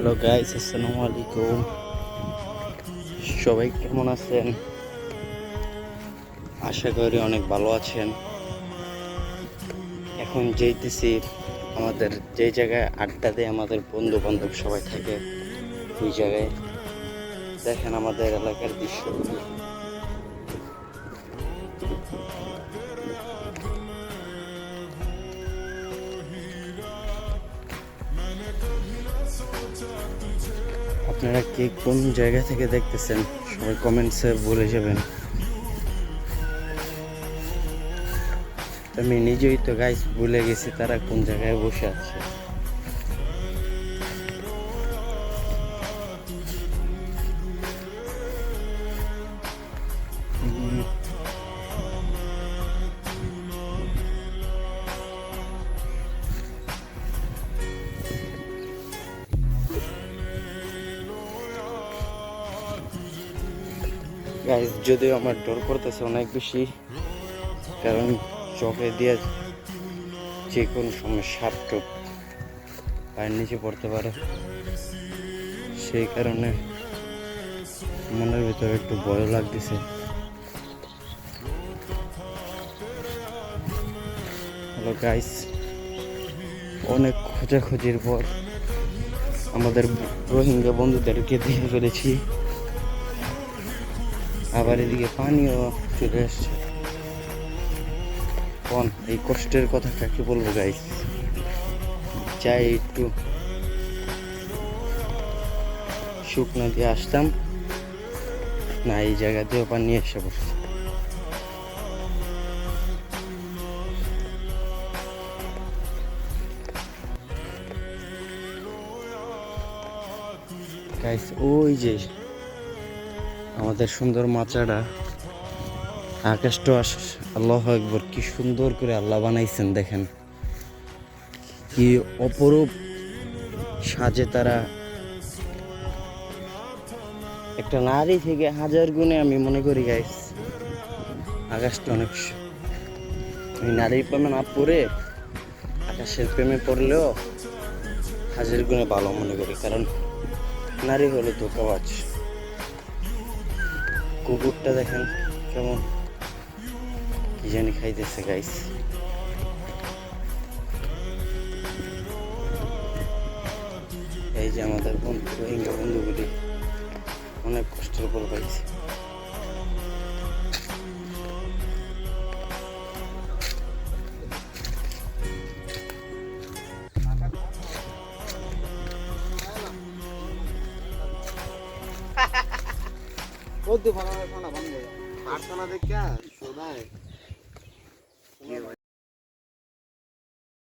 Hello guys আসসালামু আলাইকুম সবাই কেমন আছেন? আশা করি অনেক ভালো আছেন। এখন যেতেছি আমাদের যে জায়গায় আড্ডা দেয় আমাদের বন্ধু বান্ধব সবাই থাকে, ওই জায়গায়। দেখেন আমাদের এলাকার দৃশ্যগুলো আপনারা কে কোন জায়গা থেকে দেখতেছেন? সবাই কমেন্টসে বলে যাবেন। আমি নিজেই তো গাইস ভুলে গেছি তারা কোন জায়গায় বসে আছে। গাইস যদিও আমার ডর করতেছে অনেক বেশি, কারণ চোখে দিয়ে যে কোনো সময় সাপ টোপ পায়ের নিচে পড়তে পারে। সেই কারণে মনের ভিতরে একটু ভয় লাগতেছে। হ্যালো গাইস অনেক খোঁজাখুঁজির পর আমাদের রোহিঙ্গা বন্ধুদেরকে দিয়ে ফেলেছি। আবার এদিকে পানিও চলে এসছে কোন, এই কষ্টের কথা কাকে বলব গাইস চাই একটু শুকনো দিয়ে আসতাম। না, এই জায়গা দিয়েও পানি এসে বসছে গাইস ওই যে আমাদের সুন্দর মাচাটা আকাশটা আল্লাহ একবার কি সুন্দর করে আল্লাহ বানাইছেন দেখেন। কি অপরূপ সাজে তারা। একটা নারী থেকে হাজার গুণে আমি মনে করি গাইস আকাশটা অনেক ওই নারীর প্রেমে না পড়ে, আকাশের প্রেমে পড়লেও হাজার গুণে ভালো মনে করি, কারণ নারী হলো ধোকাবাজ। কুকুরটা দেখেন কেমন কি জানি খাইতেছে গাইস এই যে আমাদের বন্ধু, রোহিঙ্গা বন্ধুগুলি অনেক কষ্টের উপর পাইছে। বদ্ধ ভালো ভালো ভালো ভালো ভালো ভালো ভালো ভালো